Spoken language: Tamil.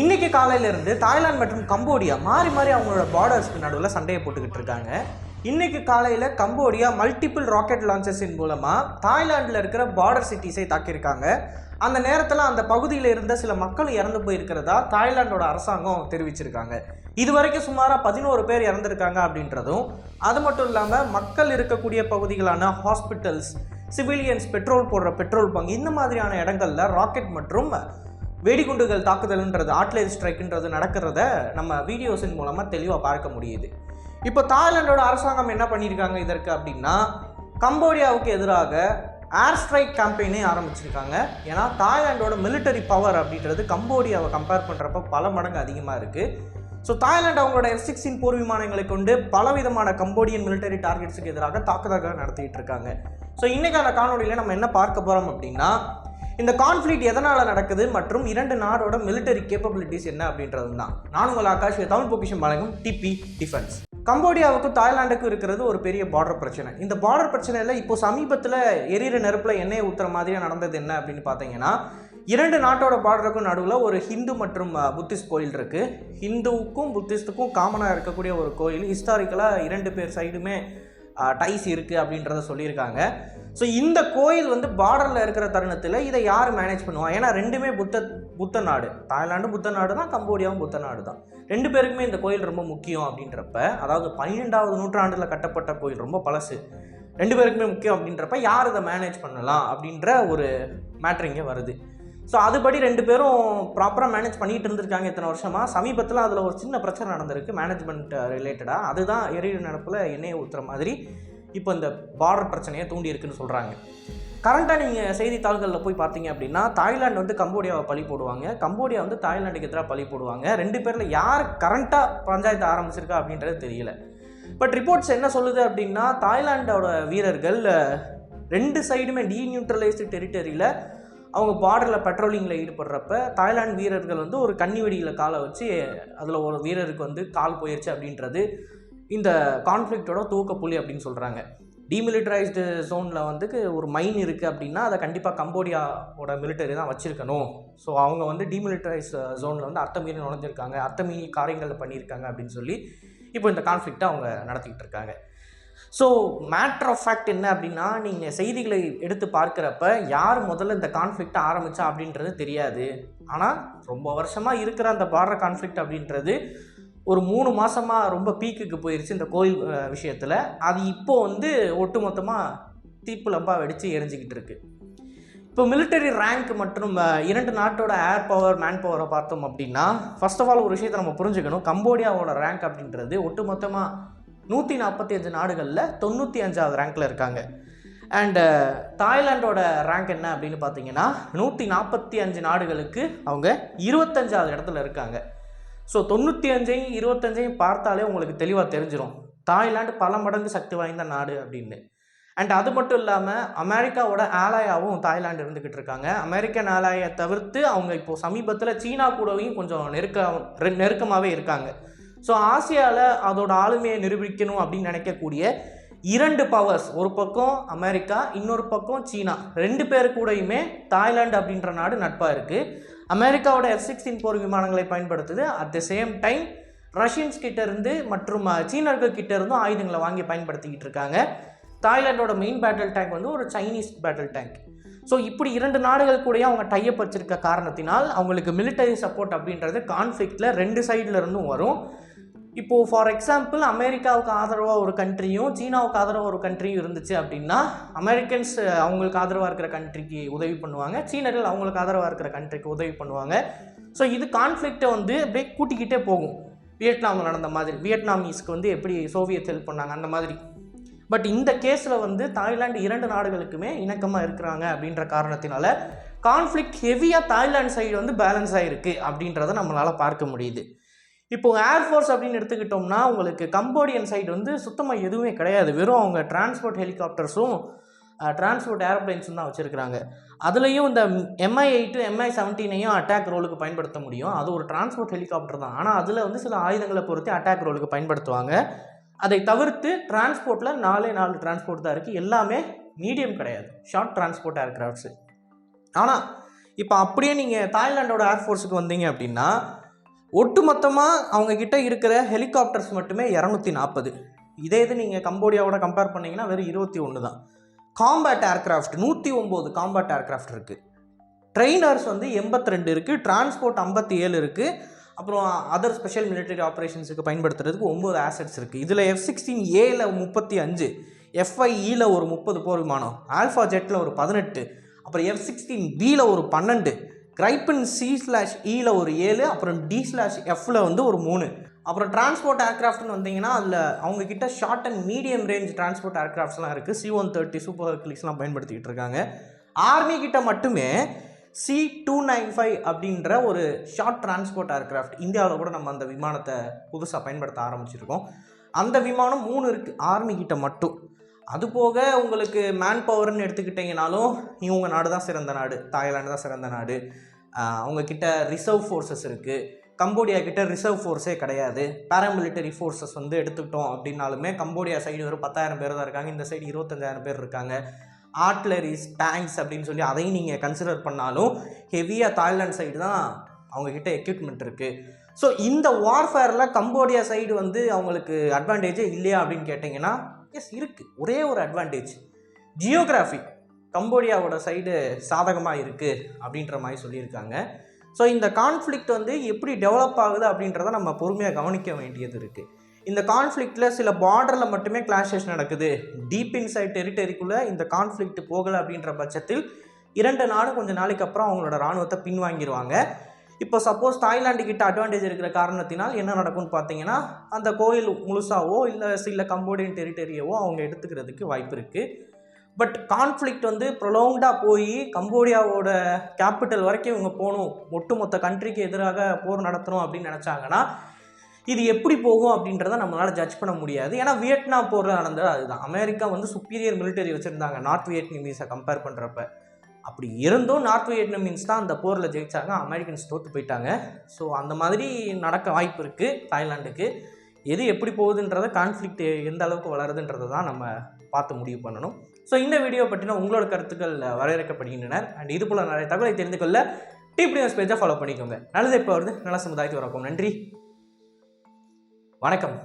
இன்னைக்கு காலையிலேருந்து தாய்லாந்து மற்றும் கம்போடியா மாறி மாறி அவங்களோட பார்டர்ஸ்க்கு நடுவில் சண்டையை போட்டுக்கிட்டு இருக்காங்க. இன்றைக்கு காலையில் கம்போடியா மல்டிபிள் ராக்கெட் லான்ச்சஸின் மூலமாக தாய்லாந்தில் இருக்கிற பார்டர் சிட்டிஸை தாக்கியிருக்காங்க. அந்த நேரத்தில் அந்த பகுதியில் இருந்த சில மக்கள் இறந்து போயிருக்கிறதா தாய்லாந்தோட அரசாங்கம் தெரிவிச்சிருக்காங்க. இது வரைக்கும் சுமாராக பதினோரு பேர் இறந்துருக்காங்க அப்படின்றதும் அது மட்டும் இல்லாமல் மக்கள் இருக்கக்கூடிய பகுதிகளான ஹாஸ்பிட்டல்ஸ் சிவிலியன்ஸ் பெட்ரோல் போடுற பெட்ரோல் பங்க் இந்த மாதிரியான இடங்கள்ல ராக்கெட் மற்றும் வெடிகுண்டுகள் தாக்குதல்ன்றது ஆட்லேர் ஸ்ட்ரைக்குன்றது நடக்கிறத நம்ம வீடியோஸின் மூலமாக தெளிவாக பார்க்க முடியுது. இப்போ தாய்லாண்டோட அரசாங்கம் என்ன பண்ணியிருக்காங்க இதற்கு அப்படின்னா கம்போடியாவுக்கு எதிராக ஏர் ஸ்ட்ரைக் கேம்பெயினே ஆரம்பிச்சிருக்காங்க. ஏன்னா தாய்லாண்டோட மிலிட்டரி பவர் அப்படின்றது கம்போடியாவை கம்பேர் பண்ணுறப்ப பல மடங்கு அதிகமாக இருக்குது ஸோ தாய்லாந்து அவங்களோட எஃப் சிக்ஸ்டின் போர் விமானங்களை கொண்டு பலவிதமான கம்போடியன் மிலிட்டரி டார்கெட்ஸுக்கு எதிராக தாக்குதல்கள் நடத்திட்டு இருக்காங்க. ஸோ இன்றைக்கான காணொலியில் நம்ம என்ன பார்க்க போகிறோம் அப்படின்னா இந்த கான்ஃப்ளிக் எதனால் நடக்குது மற்றும் இரண்டு நாடோட மிலிட்டரி கேப்பபிலிட்டிஸ் என்ன அப்படின்றது தான். நான் உங்கள் ஆகாஷ் தமிழ் பொக்கிஷன் வழங்கும் டிபி டிஃபென்ஸ் கம்போடியாவுக்கும் தாய்லாண்டுக்கும் இருக்கிறது ஒரு பெரிய பார்டர் பிரச்சனை. இந்த பார்டர் பிரச்சனையில் இப்போ சமீபத்தில் எரியிற நெருப்பில் எண்ணெயை ஊற்றுற மாதிரியாக நடந்தது என்ன அப்படின்னு பார்த்தீங்கன்னா இரண்டு நாட்டோட பார்டருக்கும் நடுவில் ஒரு ஹிந்து மற்றும் புத்திஸ்ட் கோயில் இருக்குது ஹிந்துவுக்கும் புத்திஸ்டுக்கும் காமனாக இருக்கக்கூடிய ஒரு கோயில். ஹிஸ்டாரிக்கலாக இரண்டு பேர் சைடுமே டைஸ் இருக்குது அப்படின்றத சொல்லியிருக்காங்க. ஸோ இந்த கோயில் வந்து பார்டரில் இருக்கிற தருணத்தில் இதை யார் மேனேஜ் பண்ணுவா? ஏன்னா ரெண்டுமே புத்த புத்த நாடு. தாய்லாண்டும் புத்த நாடு தான் கம்போடியாவும் புத்த நாடு தான் ரெண்டு பேருக்குமே இந்த கோயில் ரொம்ப முக்கியம் அப்படின்றப்ப அதாவது பன்னிரெண்டாவது நூற்றாண்டில் கட்டப்பட்ட கோயில் ரொம்ப பழசு. ரெண்டு பேருக்குமே முக்கியம் அப்படின்றப்ப யார் இதை மேனேஜ் பண்ணலாம் அப்படின்ற ஒரு மேட்ரு இங்கே வருது. ஸோ அதுபடி ரெண்டு பேரும் ப்ராப்பராக மேனேஜ் பண்ணிட்டு இருந்திருக்காங்க இத்தனை வருஷமாக சமீபத்தில் அதில் ஒரு சின்ன பிரச்சனை நடந்திருக்கு மேனேஜ்மெண்ட் ரிலேட்டடாக அதுதான் எரியிற நடப்பில் எண்ணெயை ஊற்றுற மாதிரி இப்போ இந்த பார்டர் பிரச்சனையை தூண்டி இருக்குன்னு சொல்கிறாங்க கரண்ட்டாக நீங்கள் செய்தித்தாள்களில் போய் பார்த்தீங்க அப்படின்னா தாய்லாந்து வந்து கம்போடியாவை பழி போடுவாங்க. கம்போடியா வந்து தாய்லாந்துக்கு எதிராக பழி போடுவாங்க. ரெண்டு பேரில் யார் கரண்ட்டாக பஞ்சாயத்து ஆரம்பிச்சிருக்கா அப்படின்றது தெரியல. பட் ரிப்போர்ட்ஸ் என்ன சொல்லுது அப்படின்னா தாய்லாண்டோட வீரர்கள் ரெண்டு சைடுமே டீநியூட்ரலைஸ்டு டெரிட்டரியில் அவங்க பார்டரில் பெட்ரோலிங்கில் ஈடுபடுறப்ப தாய்லாந்து வீரர்கள் வந்து ஒரு கன்னி வெடியில் காலை வச்சு அதில் ஒரு வீரருக்கு வந்து கால் போயிடுச்சு அப்படின்றது இந்த கான்ஃப்ளிக்டோட தூக்கப்புள்ளி புள்ளி அப்படின்னு சொல்கிறாங்க டீமிலிட்டரைஸ்டு ஜோனில் வந்து ஒரு மைன் இருக்குது அப்படின்னா அதை கண்டிப்பாக கம்போடியாவோட மிலிட்டரி தான் வச்சுருக்கணும். ஸோ அவங்க வந்து டீமிலிட்டரைஸ் ஜோனில் வந்து அர்த்தமீறி நுழைஞ்சிருக்காங்க. அர்த்தமீறி காரியங்களில் பண்ணியிருக்காங்க அப்படின்னு சொல்லி இப்போ இந்த கான்ஃப்ளிக்ட்டை அவங்க நடத்திக்கிட்டு இருக்காங்க. ஸோ மேட்ரு ஆஃப் ஃபேக்ட் என்ன அப்படின்னா நீங்கள் செய்திகளை எடுத்து பார்க்குறப்ப யார் முதல்ல இந்த கான்ஃப்ளிக்ட்டை ஆரம்பித்தா அப்படின்றது தெரியாது. ஆனால் ரொம்ப வருஷமாக இருக்கிற அந்த பார்டர் கான்ஃப்ளிக்ட் அப்படின்றது ஒரு மூணு மாதமாக ரொம்ப பீக்குக்கு போயிடுச்சு இந்த கோயில் விஷயத்தில். அது இப்போ வந்து ஒட்டுமொத்தமாக தீப்பு லம்பாக வெடித்து எரிஞ்சிக்கிட்டு இருக்குது இப்போ மிலிட்டரி ரேங்க் மற்றும் இரண்டு நாட்டோட ஏர் பவர் மேன் பவரை பார்த்தோம் அப்படின்னா ஃபர்ஸ்ட் ஆஃப் ஆல் ஒரு விஷயத்தை நம்ம புரிஞ்சுக்கணும். கம்போடியாவோட ரேங்க் அப்படின்றது ஒட்டுமொத்தமாக நூற்றி நாற்பத்தி அஞ்சு நாடுகளில் தொண்ணூற்றி அஞ்சாவது ரேங்க்கில் இருக்காங்க அண்டு uh, தாய்லாண்டோட ரேங்க் என்ன அப்படின்னு பார்த்தீங்கன்னா நூற்றி நாற்பத்தி அஞ்சு நாடுகளுக்கு அவங்க இருபத்தஞ்சாவது இடத்துல இருக்காங்க. ஸோ தொண்ணூற்றி அஞ்சையும் இருபத்தஞ்சையும் பார்த்தாலே உங்களுக்கு தெளிவாக தெரிஞ்சிடும் தாய்லாந்து பல மடங்கு சக்தி வாய்ந்த நாடு அப்படின்னு. அண்ட் அது மட்டும் இல்லாமல் அமெரிக்காவோட ஆலாயாவும் தாய்லாந்து இருந்துக்கிட்டு இருக்காங்க. அமெரிக்கன் ஆலாயை தவிர்த்து அவங்க இப்போது சமீபத்தில் சீனா கூடவையும் கொஞ்சம் நெருக்க நெருக்கமாகவே இருக்காங்க. ஸோ ஆசியாவில் அதோட ஆளுமையை நிரூபிக்கணும் அப்படின்னு நினைக்கக்கூடிய இரண்டு பவர்ஸ் ஒரு பக்கம் அமெரிக்கா இன்னொரு பக்கம் சீனா. ரெண்டு பேர் கூடயுமே தாய்லாந்து அப்படின்ற நாடு நட்பாக இருக்குது அமெரிக்காவோட எஃப் சிக்ஸ்டீன் போர் விமானங்களை பயன்படுத்துது. At the same time Russians கிட்டேருந்து மற்றும் சீனர்கள் கிட்டேருந்தும் ஆயுதங்களை வாங்கி பயன்படுத்திக்கிட்டு இருக்காங்க. தாய்லாண்டோட மெயின் பேட்டில் டேங்க் வந்து ஒரு சைனீஸ் பேட்டில் டேங்க் ஸோ இப்படி இரண்டு நாடுகள் கூடயும் அவங்க டையப் வச்சிருக்க காரணத்தினால் அவங்களுக்கு மிலிட்டரி சப்போர்ட் அப்படின்றது கான்ஃப்ளிக்டில் ரெண்டு சைடுல இருந்தும் வரும். இப்போது ஃபார் எக்ஸாம்பிள் அமெரிக்காவுக்கு ஆதரவாக ஒரு கண்ட்ரியும் சீனாவுக்கு ஆதரவாக ஒரு கண்ட்ரியும் இருந்துச்சு அப்படின்னா அமெரிக்கன்ஸ் அவங்களுக்கு ஆதரவாக இருக்கிற கண்ட்ரிக்கு உதவி பண்ணுவாங்க. சீனர்கள் அவங்களுக்கு ஆதரவாக இருக்கிற கண்ட்ரிக்கு உதவி பண்ணுவாங்க. ஸோ இது கான்ஃப்ளிக்ட்டை வந்து அப்படியே கூட்டிக்கிட்டே போகும். வியட்நாமில் நடந்த மாதிரி. வியட்நாமீஸ்க்கு வந்து எப்படி சோவியத் ஹெல்ப் பண்ணாங்க? அந்த மாதிரி. பட் இந்த கேஸில் வந்து தாய்லாந்து இரண்டு நாடுகளுக்குமே இணக்கமாக இருக்கிறாங்க அப்படின்ற காரணத்தினால கான்ஃப்ளிக் ஹெவியாக தாய்லாந்து சைடு வந்து பேலன்ஸ் ஆகிருக்கு அப்படின்றத நம்மளால் பார்க்க முடியுது. இப்போ ஏர்ஃபோர்ஸ் அப்படின்னு எடுத்துக்கிட்டோம்னா உங்களுக்கு கம்போடியன் சைடு வந்து சுத்தமாக எதுவுமே கிடையாது. வெறும் அவங்க டிரான்ஸ்போர்ட் ஹெலிகாப்டர்ஸும் டிரான்ஸ்போர்ட் ஏரோப்ளைன்ஸும் தான் வச்சுருக்கிறாங்க. அதுலேயும் இந்த எம்ஐ எயிட்டு எம்ஐ செவன்டீனையும் அட்டாக் ரோலுக்கு பயன்படுத்த முடியும். அது ஒரு டிரான்ஸ்போர்ட் ஹெலிகாப்டர் தான். ஆனால் அதில் வந்து சில ஆயுதங்களை பொறுத்து அட்டாக் ரோலுக்கு பயன்படுத்துவாங்க. அதை தவிர்த்து டிரான்ஸ்போர்ட்டில் நாலே நாலு டிரான்ஸ்போர்ட் தான் இருக்குது எல்லாமே மீடியம் கிடையாது. ஷார்ட் டிரான்ஸ்போர்ட் ஏர்க்ராஃப்ட்ஸு ஆனால் இப்போ அப்படியே நீங்கள் தாய்லாண்டோட ஏர்ஃபோர்ஸுக்கு வந்தீங்க அப்படின்னா ஒட்டுமொத்தமாக அவங்க கிட்ட இருக்கிற ஹெலிகாப்டர்ஸ் மட்டுமே இரநூத்தி நாற்பது இதே இது நீங்கள் கம்போடியாவோட கம்பேர் பண்ணிங்கன்னா வெறும் இருபத்தி ஒன்று தான். காம்பேட் ஏர்க்ராஃப்ட் நூற்றி ஒம்பது காம்பேட் ஏர்க்ராஃப்ட் இருக்குது ட்ரெயினர்ஸ் வந்து எண்பத்தி ரெண்டு இருக்குது டிரான்ஸ்போர்ட் ஐம்பத்தி ஏழு இருக்குது அப்புறம் அதர் ஸ்பெஷல் மிலிட்டரி ஆப்ரேஷன்ஸுக்கு பயன்படுத்துறதுக்கு ஒம்பது ஆசெட்ஸ் இருக்குது இதில் எஃப் சிக்ஸ்டீன் ஏல முப்பத்தி அஞ்சு எஃப்ஐஇல e ஒரு முப்பது போர் விமானம் ஆல்ஃபா ஜெட்டில் ஒரு பதினெட்டு அப்புறம் எஃப் சிக்ஸ்டீன் பியில் ஒரு பன்னெண்டு. கிரைப்பன் சி ஸ்லாஷ் இயில் ஒரு ஏழு அப்புறம் டி ஸ்லாஷ் எஃப்ல வந்து ஒரு மூணு. அப்புறம் டிரான்ஸ்போர்ட் ஏர்க்ராஃப்ட்னு வந்தீங்கன்னா அதில் அவங்க கிட்ட short and medium range transport ஏர்க்ராஃப்ட்ஸ்லாம் இருக்குது சி ஒன் தேர்ட்டி சூப்பர் ஹெர்குலிஸ்லாம் பயன்படுத்திக்கிட்டு இருக்காங்க. ஆர்மி கிட்ட மட்டுமே சி டூ நைன் ஃபைவ் அப்படின்ற ஒரு ஷார்ட் டிரான்ஸ்போர்ட் ஏர்க்ராஃப்ட் இந்தியாவில் கூட நம்ம அந்த விமானத்தை புதுசாக பயன்படுத்த ஆரம்பிச்சிருக்கோம். அந்த விமானம் மூணு இருக்குது ஆர்மி கிட்ட மட்டும். அது போக உங்களுக்கு மேன் பவர்னு எடுத்துக்கிட்டிங்கனாலும் இவங்க நாடு தான் சிறந்த நாடு. தாய்லாந்து தான் சிறந்த நாடு. அவங்கக்கிட்ட ரிசர்வ் ஃபோர்ஸஸ் இருக்குது கம்போடியா கிட்ட ரிசர்வ் ஃபோர்ஸே கிடையாது. பேராமிலிட்டரி ஃபோர்ஸஸ் வந்து எடுத்துக்கிட்டோம் அப்படின்னாலுமே கம்போடியா சைடு ஒரு பத்தாயிரம் பேர் தான் இருக்காங்க. இந்த சைடு இருபத்தஞ்சாயிரம் பேர் இருக்காங்க. ஆர்ட்லரிஸ் டேங்க்ஸ் அப்படின்னு சொல்லி அதையும் நீங்கள் கன்சிடர் பண்ணாலும் ஹெவியாக தாய்லாந்து சைடு தான் அவங்கக்கிட்ட எக்யூப்மெண்ட் இருக்குது ஸோ இந்த வார்ஃபேரில் கம்போடியா சைடு வந்து அவங்களுக்கு அட்வான்டேஜே இல்லையா அப்படின்னு கேட்டிங்கன்னா எஸ் இருக்குது ஒரே ஒரு அட்வான்டேஜ் ஜியோகிராஃபி கம்போடியாவோட சைடு சாதகமாக இருக்குது அப்படின்ற மாதிரி சொல்லியிருக்காங்க. ஸோ இந்த கான்ஃப்ளிக்ட் வந்து எப்படி டெவலப் ஆகுது அப்படின்றத நம்ம பொறுமையாக கவனிக்க வேண்டியது இருக்குது இந்த கான்ஃப்ளிக்டில் சில பார்டரில் மட்டுமே கிளாஷஸ் நடக்குது. டீப் இன்சைட் டெரிட்டரிக்குள்ளே இந்த கான்ஃப்ளிக்ட் போகலை அப்படின்ற பட்சத்தில் இரண்டு நாடு கொஞ்சம் நாளைக்கு அப்புறம் அவங்களோட இராணுவத்தை பின்வாங்கிடுவாங்க இப்போ சப்போஸ் தாய்லாந்து கிட்ட அட்வான்டேஜ் இருக்கிற காரணத்தினால் என்ன நடக்கும்னு பார்த்தீங்கன்னா அந்த கோயில் முழுசாவோ இல்லை சில கம்போடியன் டெரிட்டரியவோ அவங்க எடுத்துக்கிறதுக்கு வாய்ப்பு இருக்குது பட் கான்ஃப்ளிக்ட் வந்து ப்ரொலோங்டாக போய் கம்போடியாவோட கேபிட்டல் வரைக்கும் இவங்க போகணும். ஒட்டுமொத்த கண்ட்ரிக்கு எதிராக போர் நடத்தணும் அப்படின்னு நினச்சாங்கன்னா இது எப்படி போகும் அப்படின்றத நம்மளால் ஜட்ஜ் பண்ண முடியாது. ஏன்னா வியட்நாம் போரில் நடந்தது அதுதான். அமெரிக்கா வந்து சுப்பீரியர் மிலிட்டரி வச்சுருந்தாங்க. நார்த் வியட்நாமீஸை கம்பேர் பண்ணுறப்ப அப்படி இருந்தும் நார்த் வியட்நாமீன்ஸ் தான் அந்த போரில் ஜெயித்தாங்க அமெரிக்கன்ஸ் தோற்று போயிட்டாங்க. ஸோ அந்த மாதிரி நடக்க வாய்ப்பு இருக்குது தாய்லாண்டுக்கு எது எப்படி போகுதுன்றத கான்ஃப்ளிக்ட் எந்த அளவுக்கு வளருதுன்றதை தான் நம்ம பார்த்து முடிவு பண்ணணும். ஸோ இந்த வீடியோ பற்றின உங்களோட கருத்துக்கள் வரவேற்கப்படுகின்றன அண்ட் இது போல் நிறைய தகவலை தெரிந்து கொள்ள டிபி நியூஸ் பேஜை ஃபாலோ பண்ணிக்கோங்க. நல்லது இப்போ வருது? நல்ல சமுதாயத்தை வரக்கும் நன்றி. வணக்கம்.